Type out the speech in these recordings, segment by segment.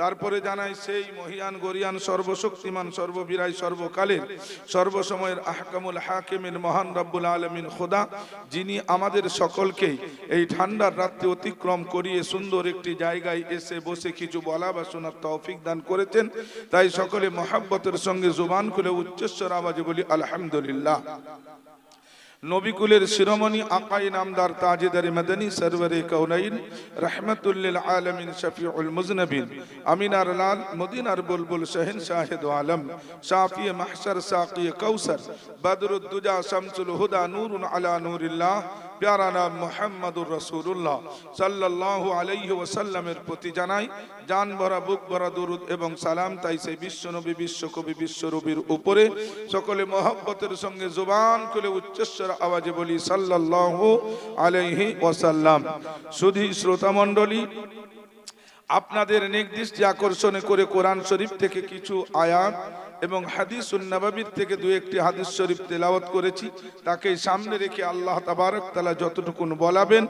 তারপরে জানাই সেই মহিয়ান, গরিয়ান, সর্বশক্তিমান, সর্ববীরাই, সর্বকালের, সর্বসময়ের আহকামুল হাকিমের মহান রব্বুল আলমিন খোদা, যিনি আমাদের সকলকে এই ঠান্ডার রাত্রে অতিক্রম করিয়ে সুন্দর একটি জায়গায় এসে বসে কিছু বলা বা শোনার তৌফিক দান করেছেন। তাই সকলে মহাব্বতের সঙ্গে জুবান খুলে উচ্চস্বর আওয়াজে বলি, আলহামদুলিল্লাহ। নবিকুলের শিরোমণি আকাই নামদার তাজেদার মদনী সরওয়ারে কৌনাইন রহমতুল্লিল আলমিন শফিউল মুজনবিন, আমিনার লাল মদিনার বুলবুল শাহিন শাহেদ আলম, শাফি মাহসার সাকি কৌসর বদরুদ্দুজা শামসুল হুদা নূরুন আলা নূরিল্লাহ প্যারা নাম মোহাম্মদুর রসুল্লাহ সাল্লাহ আলাইহি ওসাল্লামের প্রতি জানাই, জান ভরা, বুক ভরা দরুদ এবং সালাম তাই সেই বিশ্বনবী, বিশ্বকবি বিশ্বরবির উপরে সকলে মহব্বতের সঙ্গে জোবান খুলে উচ্চস্বর আওয়াজে বলি সাল্লাহ আলাইহি ওসাল্লাম সুধী শ্রোতা মণ্ডলী আপনাদের নির্দিষ্ট আকর্ষণে করে কোরআন শরীফ থেকে কিছু আয়াত এবং হাদিস নবাবির থেকে দু একটি হাদিস শরীফ তেলাওয়াত করেছি। তাকে সামনে রেখে আল্লাহ তাবারক তালা যতটুকুন বলাবেন,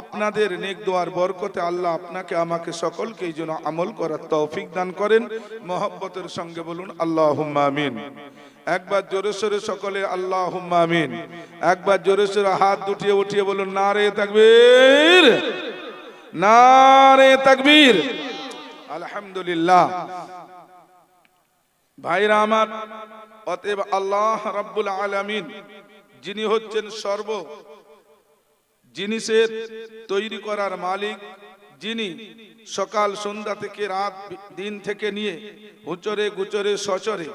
আপনাদের নেক দোয়ার বরকতে আল্লাহ আপনাকে, আমাকে সকলকে এই জন্য আমল করার তৌফিক দান করেন। মহব্বতের সঙ্গে বলুন আল্লাহ আমিন। একবার জোরে সোরে সকলে আল্লাহ আমিন। একবার জোরে সোরে হাত দুটিয়ে উঠিয়ে বলুন না রে তাকবীর। নারে তাকবীর। আলহামদুলিল্লাহ। ভাইরা আমার, অতএব আল্লাহ রাব্বুল আলামিন, যিনি হচ্ছেন সর্ব জিনিসের তৈরি করার মালিক, যিনি সকাল সন্ধ্যা থেকে রাত দিন থেকে নিয়ে উচরে গুচরে সচরে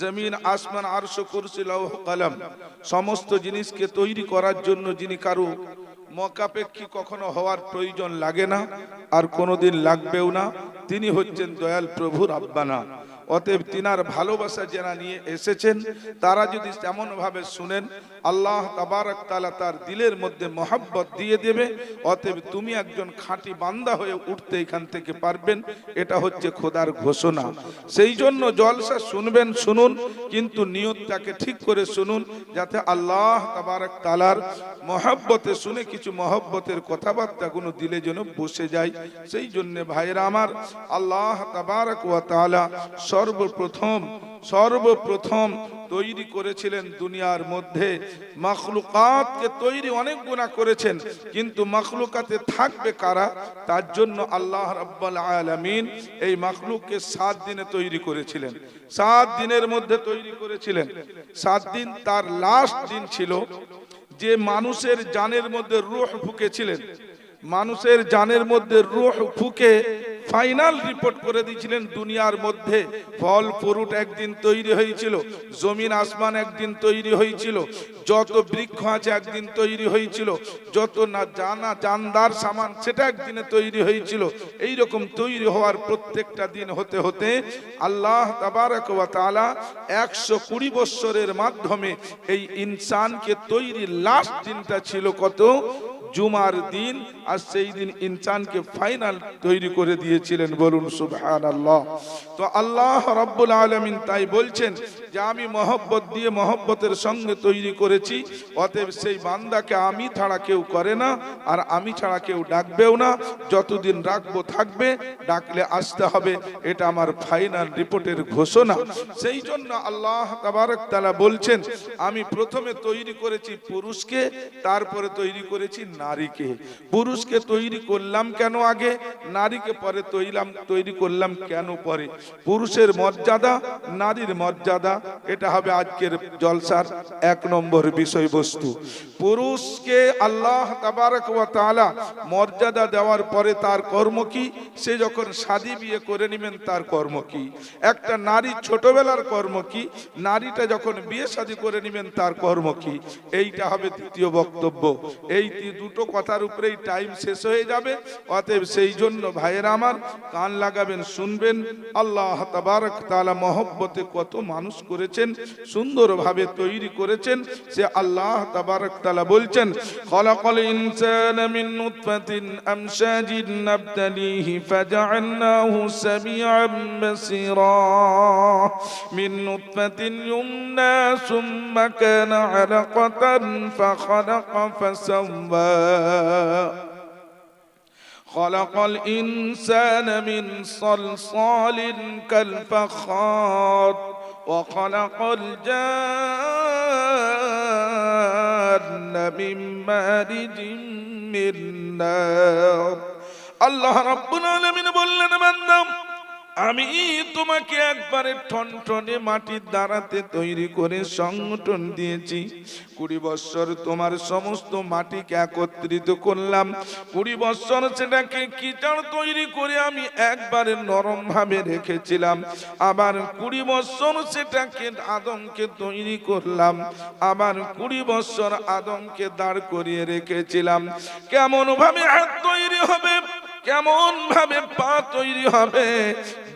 জমিন, আসমান, আরশ, কুরসি, লৌহ, কলম সমস্ত জিনিসকে তৈরি করার জন্য যিনি কারু মকাপেক্ষী কখনো হওয়ার প্রয়োজন লাগে না আর কোনোদিন লাগবেও না। তিনি হচ্ছেন দয়াল প্রভুর আব্বানা। অতএব তিনার ভালোবাসা যারা নিয়ে এসেছেন, তারা যদি তেমনভাবে শুনেন আল্লাহ তাবারক তালা তার দিলের মধ্যে মহাব্বত দিয়ে দেবে। অতএব তুমি একজন খাঁটি বান্দা হয়ে উঠতে এখান থেকে পারবেন। এটা হচ্ছে খোদার ঘোষণা। সেই জন্য জলসা শুনবেন, শুনুন, কিন্তু নিয়তটাকে ঠিক করে শুনুন, যাতে আল্লাহ তাবারক তালার মহাব্বতে শুনে কিছু মহব্বতের কথাবার্তা কোনো দিলে যেন বসে যায়। সেই জন্যে ভাইরা আমার, আল্লাহ তাবারক ওয়া তাআলা সর্বপ্রথম সর্বপ্রথম তৈরি করেছিলেন দুনিয়ার মধ্যে। মখলুকাতকে তৈরি অনেক গুণা করেছেন, কিন্তু মখলুকাতে থাকবে কারা? তার জন্য আল্লাহ রাব্বাল আলামিন এই মখলুককে সাত দিনে তৈরি করেছিলেন। সাত দিনের মধ্যে তৈরি করেছিলেন। সাত দিন তার লাস্ট দিন ছিল, যে মানুষের জানের মধ্যে রুহ ফুকেছিলেন। মানুষের জানের মধ্যে রুহ ফুকে ফাইনাল রিপোর্ট করে দিয়েছিলেন দুনিয়ার মধ্যে। ফল, ফ্রুট একদিন তৈরি হয়েছিল, জমিন, আসমান একদিন তৈরি হয়েছিল, যত বৃক্ষ আছে একদিন তৈরি হয়েছিল, যত না জানা জানদার সামান সেটা একদিনে তৈরি হয়েছিল। এই রকম তৈরি হওয়ার প্রত্যেকটা দিন হতে হতে আল্লাহ তাবারক ওয়া তাআলা 120 বৎসরের মাধ্যমে এই ইনসানকে তৈরি লাস্ট দিনটা ছিল কত? জুমার দিন আর সেই দিন ইনসানকে ফাইনাল তৈরি করে দিয়েছিলেন, বলুন সুবহান আল্লাহ তো আল্লাহ রব্বুল আলমিন তাই বলছেন যে আমি মহব্বত দিয়ে মহব্বতের সঙ্গে তৈরি করেছি, অতএব সেই বান্দাকে আমি ছাড়া কেউ করে না, আর আমি ছাড়া কেউ ডাকবেও না। যতদিন রাখব থাকবে, ডাকলে আসতে হবে, এটা আমার ফাইনাল রিপোর্টের ঘোষণা। সেই জন্য আল্লাহ তাবারক তালা বলছেন, আমি প্রথমে তৈরি করেছি পুরুষকে, তারপরে তৈরি করেছি নারীকে। পুরুষকে তৈরি করলাম কেন আগে? নারীকে পরে তৈলাম, তৈরি করলাম কেন পরে? পুরুষের মর্যাদা, নারীর মর্যাদা, এটা হবে আজকের জলসার এক নম্বর বিষয়বস্তু। পুরুষকে আল্লাহ তাবারক ওয়া মর্যাদা দেওয়ার পরে তার কর্ম কি? সে যখন শাদি বিয়ে করে নেবেন, তার কর্ম কি? একটা নারী ছোটবেলার কর্ম কি? নারীটা যখন বিয়ে শাদি করে নেবেন, তার কর্ম কি? এইটা হবে দ্বিতীয় বক্তব্য। এই দুটো কথার উপরেই টাইম শেষ হয়ে যাবে। অতএব সেই জন্য ভাইয়েরা আমার, কান লাগাবেন, শুনবেন। আল্লাহ তাবারক তাআলা মহব্বতে কত মানুষ করেছেন, সুন্দরভাবে তৈরি করেছেন। সে আল্লাহ তাবারক তাআলা বলছেন, খলাকাল ইনসানা মিন সুম্মা আলাকাতান ফাখালাqa خلق الإنسان من صلصال كالفخار وخلق الجن من مارج من نار. الله ربنا لمن بلنا من نار আমি তোমাকে একবারে ঠনঠনে মাটির দ্বারাতে তৈরি করে সংগঠন দিয়েছি। কুড়ি বৎসর তোমার সমস্ত মাটিকে একত্রিত করলাম। কুড়ি বৎসর সেটাকে কিচাড় তৈরি করে আমি একবারে নরম ভাবে রেখেছিলাম। আবার কুড়ি বৎসর সেটাকে আদমকে তৈরি করলাম। আবার কুড়ি বৎসর আদমকে দাঁড় করিয়ে রেখেছিলাম। কেমন ভাবে হাত তৈরি হবে? কেমন ভাবে পা তৈরি হবে?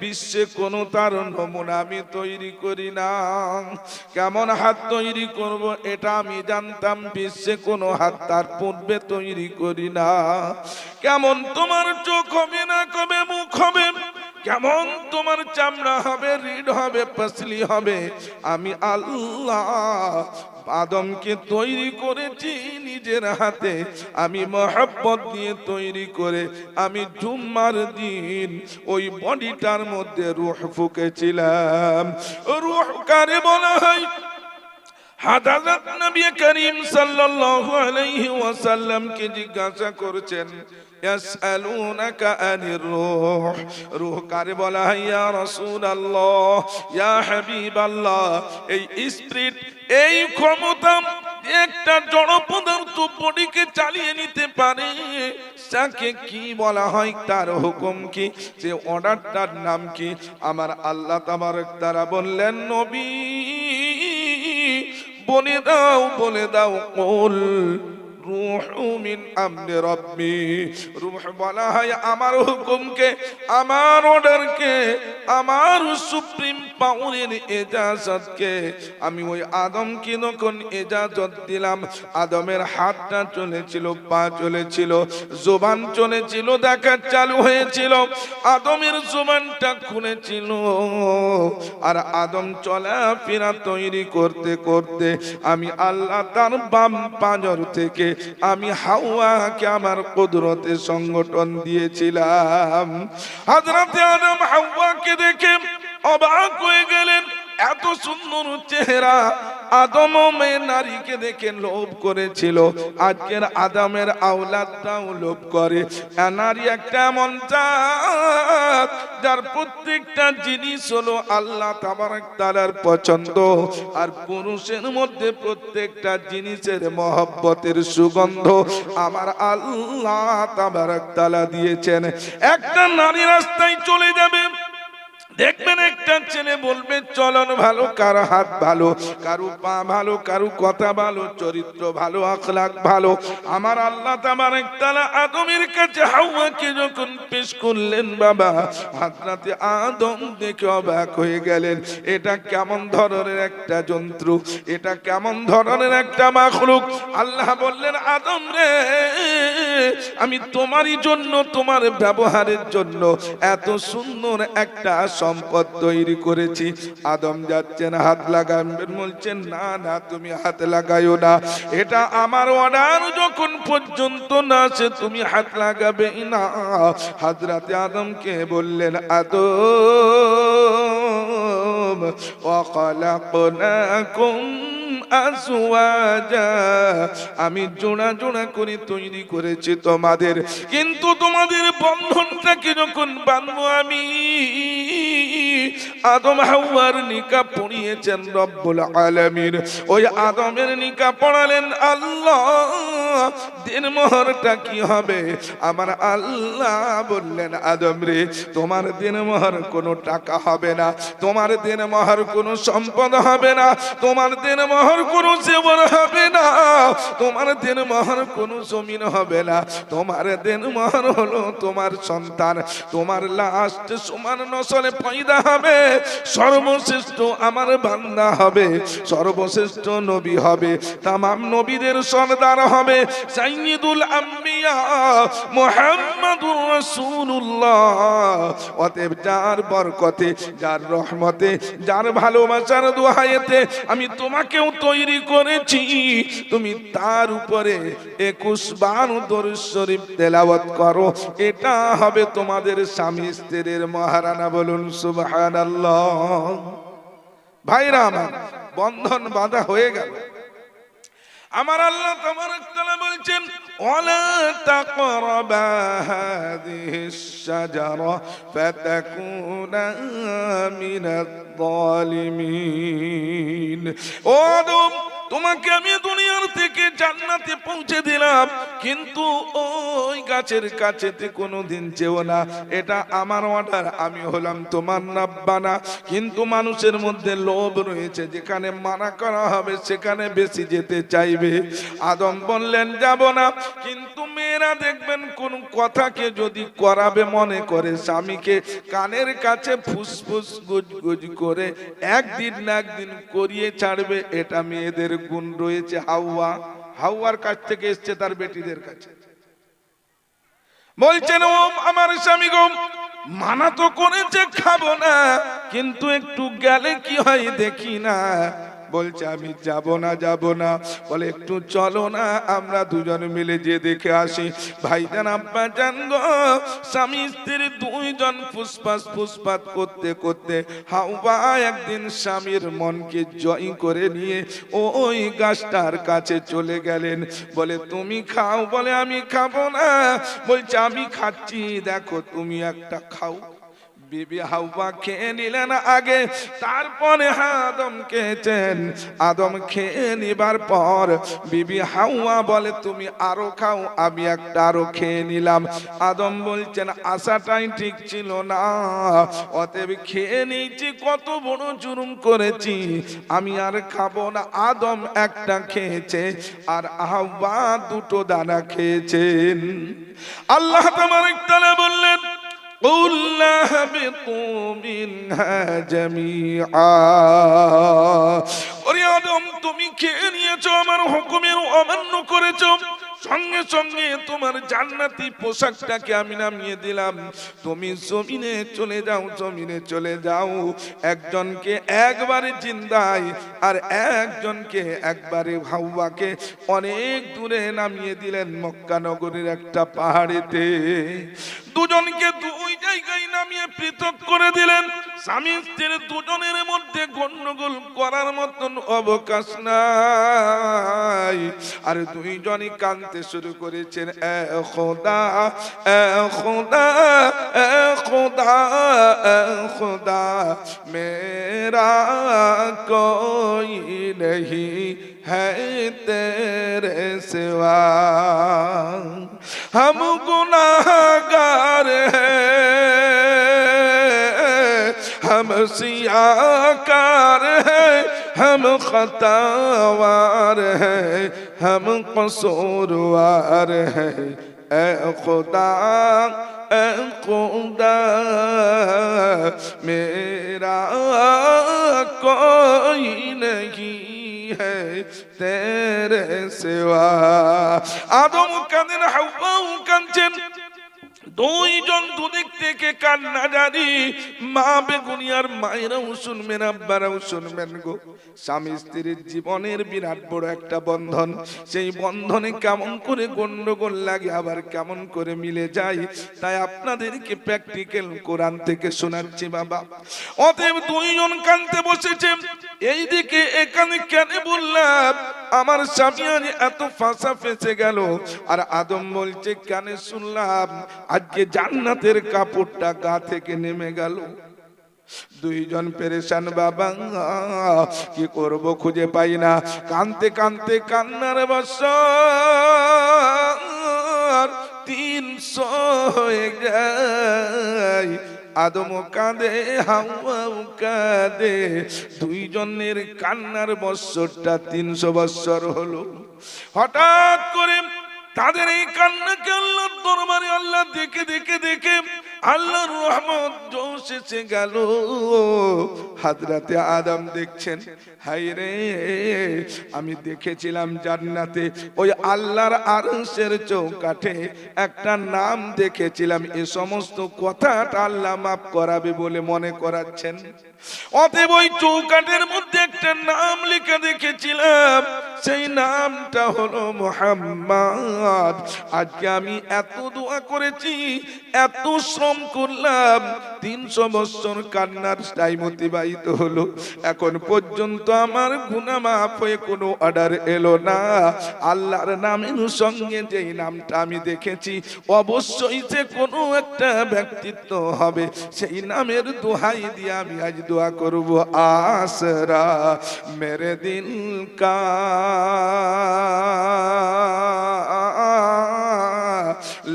বিশ্বে কোনো তার নমুনা আমি তৈরি করি না। কেমন হাত তৈরি করব এটা আমি জানতাম, বিশ্বে কোনো হাত তার পূর্বে তৈরি করি না। কেমন তোমার চোখ হবে না কবে মুখ হবে? কেমন তোমার চামড়া হবে, রিড হবে, পাসলি হবে। আমি আল্লাহ আদমকে তৈরি করেছি নিজের হাতে। আমি মহাব্বত দিয়ে তৈরি করে, আমি জুম্মার দিন ওই বডিটার মধ্যে রুহ ফুকেছিলাম। রুহ কারে বলা হয়? হাদারাত নবী করিম সাল্লাল্লাহু আলাইহি ওয়াসাল্লাম কে জিজ্ঞাসা করছেন, ইয়াসআলুনাকা আনির রূহ? রূহ কারে বলা হয়, ইয়া রাসূলুল্লাহ, ইয়া হাবিবাল্লাহ। এই স্পিরিট এই ক্ষমতা একটা জড় বডিকে চালিয়ে নিতে পারে। তাকে কি বলা হয়, তার হুকুম কি? যে অর্ডারটার নাম কি? আমার আল্লাহ তাবারক তারা বললেন, নবী। বলে দাও বলে দাও কোল রুহ মিন রব্বি। রুহ বলা হয় আমার হুকুমকে, আমার অর্ডারকে, আমার সুপ্রিম পাওয়ারের এজাজতকে। আমি ওই আদমকে যখন এজাজত দিলাম, আদমের হাতটা চলেছিল, পা চলেছিল, জোবান চলেছিল, দেখা চালু হয়েছিল, আদমের জোবানটা খুলেছিল। আর আদম চলা ফেরা তৈরি করতে করতে আমি আল্লাহ তার বাম পাঁজর থেকে আমি হাওয়াকে আমার কুদরতে সংগঠন দিয়েছিলাম। হাজরাতে আদম হাওয়াকে দেখে অবাক হয়ে গেলেন। এত সুন্দর চেহারা আদম নারীকে দেখে লোভ করেছিল। আজকের আদমের আওলাদটাও লোভ করে। নারী একটা এমন যার প্রত্যেকটা জিনিস হলো আল্লাহ তাবারক তাআলার পছন্দ। আর পুরুষের মধ্যে প্রত্যেকটা জিনিসের মহব্বতের সুগন্ধ আমার আল্লাহ তাবারক তাআলা দিয়েছেন। একটা নারী রাস্তায় চলে যাবে দেখবেন একটা ছেলে বলবে, চলন ভালো, কারও হাত ভালো, কারু পা ভালো, কারু কথা ভালো, চরিত্র ভালো আখলাক ভালো। আমার আল্লাহ তাবার একতলা আদমের কাছে হাওয়াকে যখন পেশ করলেন, বাবা হাতরাতে আদম দেখে অবাক হয়ে গেলেন, এটা কেমন ধরনের একটা যন্ত্র? এটা কেমন ধরনের একটা মাখলুক? আল্লাহ বললেন, আদম রে, আমি তোমারই জন্য, তোমার ব্যবহারের জন্য এত সুন্দর একটা সম্পদ তৈরি করেছি আদম যাচ্ছেন হাত লাগাবেন বলছেন না না তুমি হাত লাগাইও না এটা আমার অর্ডার যখন পর্যন্ত না আসে তুমি হাত লাগাবে না হাজরাতে আদমকে বললেন আদম وخلقناكم আমি জোড়া জোড়া করে তৈরি করেছি তোমাদের। কিন্তু তোমাদের বন্ধনটাকে যখন বাঁধবো আমি? আদম হাওয়ার নিকা পড়িয়েছেন রব্বুল আলামিন। ওই আদমের নিকা পড়ালেন আল্লাহ। দিন মোহরটা কি হবে? আমার আল্লাহ বললেন, আদম রে, তোমার দিন মোহর কোনো টাকা হবে না। তোমার দিন মোহর কোনো সম্পদ হবে না। তোমার দিন মোহর কোনো জীবন হবে না। তোমার মোহর কোনো জমিন হবে না। তোমার মোহর হলো তোমার সন্তান। তোমার লাস্ট সমান নসলে পয়দা হবে। সর্বশ্রেষ্ঠ আমার বান্দা হবে। সর্বশ্রেষ্ঠ নবী হবে। নবীদের সর্দার হবে। অতএব যার বরকতে, যার রহমতে, যার ভালোবাসার দোহাইতে আমি তোমাকেও তৈরি করেছি। তুমি তার উপরে একুশ বানু দরুদ শরীফ তেলাওয়াত করো। এটা হবে তোমাদের স্বামী স্ত্রীর মহারানা বলুন, সুবহানাল্লাহ। ভাইরা আমার, বন্ধন বাঁধা হয়ে গেল। আমার আল্লাহ তোমার বলছেন ولا تقربا هذه الشجرة فتكونا من الظالمين. তোমাকে আমি দুনিয়ার থেকে জান্নাতে পৌঁছে দিলাম, কিন্তু ওই গাছের কাছেতে কোনোদিন যেও না। এটা আমার অর্ডার আমি হলাম তোমার নাব্বানা। কিন্তু মানুষের মধ্যে লোভ রয়েছে, যেখানে মানা করা হবে সেখানে বেশি যেতে চাইবে। আদম বললেন, যাব না। কিন্তু মেয়েরা দেখবেন, কোন কথাকে যদি করাবে মনে করে, স্বামীকে কানের কাছে ফুসফুস গুজ গুজ করে একদিন না একদিন করিয়ে ছাড়বে, এটা মেয়েদের গুণ রয়েছে হাওয়া, হাওয়ার কাছ থেকে এসছে তার বেটিদের কাছে। বলছেন ওম আমার স্বামী গম মানা তো করেছে, খাব না, কিন্তু একটু গেলে কি হয় দেখি না। বলছে, আমি যাব না যাব না। বলে, একটু চলো না, আমরা দুজন মিলে যে দেখে আসি। ভাইজান, আব্বা জান গো, স্বামী স্ত্রী দুইজন ফুসফাস ফুসফাত করতে করতে হাওয়া একদিন স্বামীর মনকে জয় করে নিয়ে ওই গাছটার কাছে চলে গেলেন। বলে, তুমি খাও। বলে, আমি খাব না। বলছে, আমি খাচ্ছি। দেখো, তুমি একটা খাও। বিবি হাওয়া খেয়ে নিলেন আগে, তারপরে আদম খেয়েছেন। আদম খেয়ে নিবার পর বিবি হাওয়া বলে, তুমি আরও খাও, আমি একটা আরও খেয়ে নিলাম। আদম বলছেন, আশাটাই ঠিক ছিল না। অতএব খেয়ে নিয়েছি, কত বড় জুলুম করেছি। আমি আর খাব না। আদম একটা খেয়েছে, আর হাওয়া দুটো দানা খেয়েছেন। আল্লাহ তোমার বললেন قل اهبطوا منها جميعا ওরে আদম তুমি খেয়ে নিয়েছো আমার হুকুমের অমান্য করেছো সঙ্গে সঙ্গে তোমার জান্নাতি পোশাকটাকে আমি নামিয়ে দিলাম। তুমি জমিনে চলে যাও, জমিনে চলে যাও। একজনকে একবারে জিন্দাই আর একজনকে একবারে হাওয়াকে অনেক দূরে নামিয়ে দিলেন মক্কানগরের একটা পাহাড়েতে। দুজনকে দুই জায়গায় নামিয়ে পৃথক করে দিলেন স্বামী স্ত্রীর দুজনের মধ্যে গন্ডগোল করার মতন অবকাশ নাই আর দুইজনই কানতে শুরু করেছেন এ খোদা এ খোদা এ খোদা এ খোদা মেরা কোই नहीं है तेरे सिवा हम गुनाहगार हैं हम सियाकार हैं हम खतावार हैं हम कसूरवार हैं ए खुदा ए खुदा मेरा कोई नहीं है तेरे सिवा আদম কাঁদেন হাওয়াও কাঁদছেন দুইজন দুদিক থেকে কান্না জানি। মা বেগুনিয়ার মায়েরাও শুনবেন, আব্বারাও শুনবেন গো। স্বামী স্ত্রীর জীবনের বিরাট বড় একটা বন্ধন। সেই বন্ধনে কেমন করে গন্ডগোল লাগে, আবার কেমন করে মিলে যায়। তাই আপনাদেরকে প্র্যাকটিক্যাল কোরআন থেকে শোনাচ্ছি বাবা। অতএব দুইজন কানতে বসেছে। এইদিকে এখানে কেন বললাম, আমার স্বামী আজ এত ফাঁসা ফেঁসে গেল। আর আদম বলছে, কেন শুনলাম, আজকে জান্নাতের কাপড়টা গা থেকে নেমে গেল। দুইজন পেরেশান বাবা, কি করব খুঁজে পাই না। কানতে কানতে কান্নার বছর তিনশো হয়ে যায়। আদম কাঁদে হাওয়াও কাঁদে। দুইজনের কান্নার বৎসরটা তিনশো বৎসর হলো। হঠাৎ করে তাদের এই কান্নাকে আল্লাহ দরবারে আল্লাহ দেখে দেখে দেখে আল্লাহর রহমত জোশ এসে গেল, হাজরাতে আদম দেখছেন হাই রে, আমি দেখেছিলাম জান্নাতে ওই আল্লাহর আরশের চৌকাঠে একটা নাম দেখেছিলাম, এ সমস্ত কথাটা আল্লাহ মাফ করাবে বলে মনে করাচ্ছেন। অতএব ওই চৌকাঠের মধ্যে একটা নাম লিখে দেখেছিলাম সেই নামটা হলো মোহাম্মদ। আজকে আমি এত দোয়া করেছি, এত শ্রম করলাম, তিনশো বছর কান্নার টাইম অতিবাহিত হলো। এখন পর্যন্ত আমার গুনা মাফ হয়ে কোনো অর্ডার এলো না। আল্লাহর নামের সঙ্গে যেই নামটা আমি দেখেছি, অবশ্যই যে কোনো একটা ব্যক্তিত্ব হবে। সেই নামের দোহাই দিয়ে আমি আজ দোয়া করব আসরা মেরে দিল কা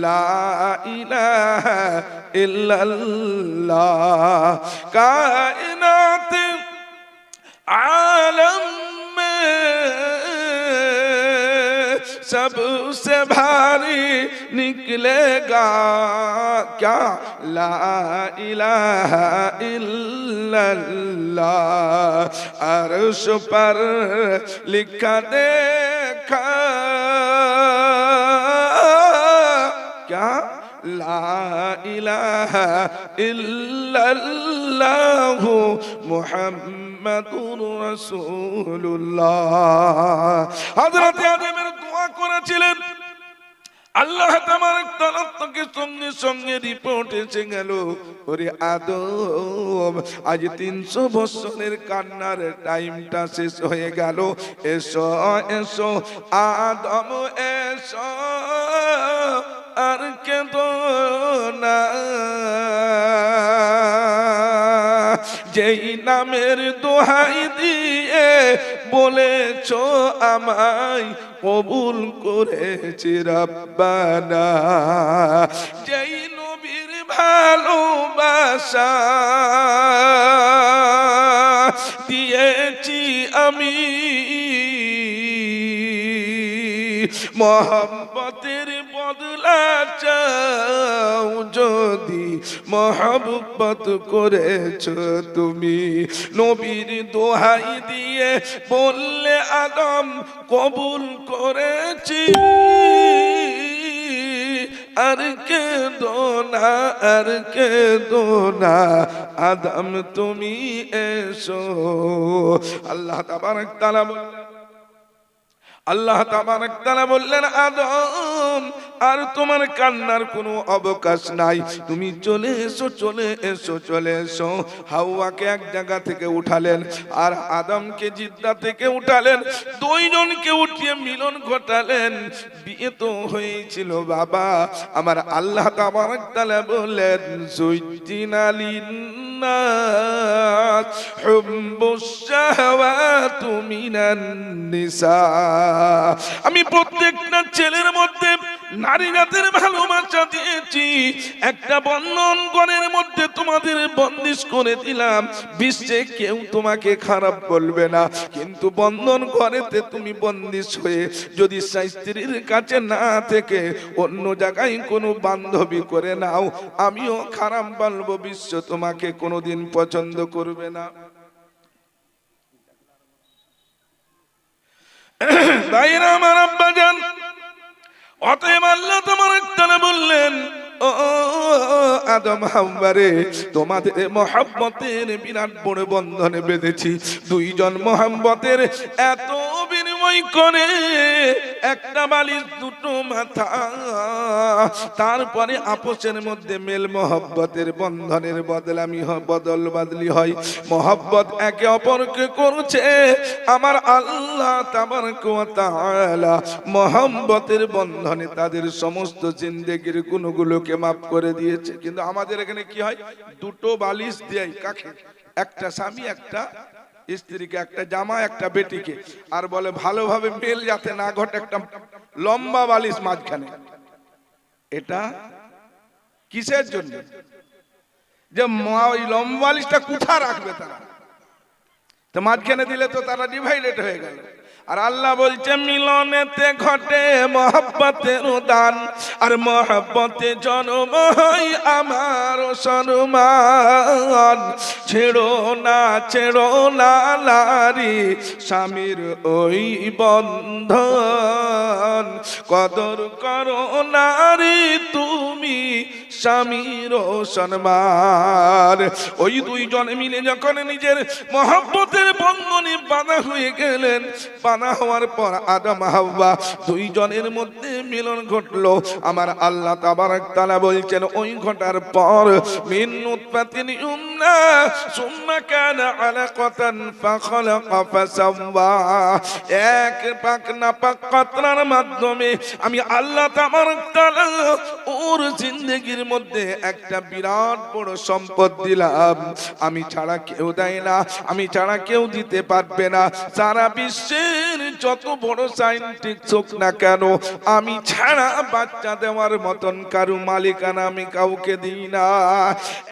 লা ইলাহা ইল্লাল্লাহ কায়নাত निकलेगा क्या ला इलाहा इल्लल्लाह अर्श पर लिखा देखा क्या লা ইলাহা ইল্লাল্লাহু মুহাম্মাদুর রাসূলুল্লাহ হযরত আদমের দোয়া করেছিলেন আল্লাহ তাবারক তাআলা তাকে সঙ্গে সঙ্গে রিপোর্ট এসে গেল। ওরে আদম আজ তিনশো বছরের কান্নার টাইমটা শেষ হয়ে গেল। এসো এসো, আদম, এসো, আর কেঁদো না। যেই নামের দোহাই দিয়ে বলেছ আমায় কবুল করেছি রব্বানা। যেই নবীর ভালোবাসা দিয়েছি আমি মোহাম্মতের বদলা চাও যদি মহব্বত করেছ তুমি। নবীর দোহাই দিয়ে বললে আদম কবুল করেছি। আর কে দোনা আর কে দোনা আদম তুমি এসো। আল্লাহ তাবারক তাআলা বললেন, আল্লাহ তাবারক তাআলা বললেন আদম আর তোমার কান্নার কোনো অবকাশ নাই। তুমি চলে এসো চলে এসো চলে এসো। হাওয়াকে এক জায়গা থেকে উঠালেন আর আদমকে জিদ্দা থেকে উঠালেন। দুইজনকে উঠিয়ে মিলন ঘটালেন। বিয়ে তো হয়েছিল, বাবা। আমার আল্লাহ তাবারক তাআলা বললেন সুইজিনা লিন্নাস হুব্বুশ শাহাওয়াতু মিনান নিসা আমি প্রত্যেকটা ছেলের মধ্যে নারী জাতের ভালোবাসা দিয়েছি। একটা বন্ধন গণের মধ্যে তোমাদের বন্দিশ করে দিলাম। বিশ্বে কেউ তোমাকে খারাপ বলবে না। কিন্তু বন্ধন ঘরেতে তুমি বন্দিশ হয়ে যদি স্ত্রীর কাছে না থেকে অন্য জায়গায় কোনো বান্ধবী করে নাও, আমিও খারাপ বলব, বিশ্ব তোমাকে কোনোদিন পছন্দ করবে না। ভাইরা আমার আব্বা অতএব আল্লাহ তোমার তারা বললেন ও তোমাদের বিরাট বড় বন্ধনে বেঁধেছি। দুইজন মহাব্বতের এত বিনিময় করে একটা বালিশ, দুটো মাথা। তারপরে আপোষের মধ্যে মেল মহব্বতের বন্ধনের বদলামি বদল বদলি হয় মহব্বত একে অপরকে করছে আমার আল্লাহ তাবারক ওয়া তাআলা। মহব্বতের বন্ধনে তাদের সমস্ত জিন্দেগির গুণগুলোকে মাফ করে দিয়েছে। কিন্তু আমাদের এখানে কি হয়? দুটো বালিশ দেয় কাকে? একটা স্বামী, একটা স্ত্রীকে একটা জামা, একটা বেটিকে। আর বলে, ভালোভাবে মেল যাতে না ঘটে একটা লম্বা বালিশ মাঝখানে। এটা কিসের জন্য? যে ওই লম্বা বালিশটা কোথা রাখবে তারা? তো মাঝখানে দিলে তো তারা ডিভাইডেড হয়ে গেল। আর আল্লাহ বলছে, মিলনেতে ঘটে মহব্বতের দান আর মহব্বতে জন্ম হয় আমার সম্মান। ছেড়ো না ছেড়ো না লারি স্বামীর ওই বন্ধন। কদর করো নারী, তুমি স্বামীর সম্মান। ওই দুইজন মিলে যখন নিজের মহব্বতের বন্ধনে বাধা হয়ে গেলেন, বাধা হওয়ার পর আদম হাওয়া দুইজনের মধ্যে মিলন ঘটলো। আমার আল্লাহ তাবারাক তাআলা বলছেন, ওই ঘটার পর মিন উৎপাতিন ইউমনা সুম্মা কানা আলাকাতান ফাখালাকা ফাসাওয়া। এক পাক না পাক কতরার মাধ্যমে আমি আল্লাহ তাবারাক তাআলা ওর জিন্দেগির মধ্যে একটা বিরাট বড় সম্পদ দিলাম। আমি ছাড়া কেউ দেয় না, আমি ছাড়া কেউ দিতে পারবে না। সারা বিশ্বের যত বড় সাইন্টিস্ট হোক না কেন, আমি ছাড়া বাচ্চা দেওয়ার মতন কারু মালিকানা আমি কাউকে দিই না।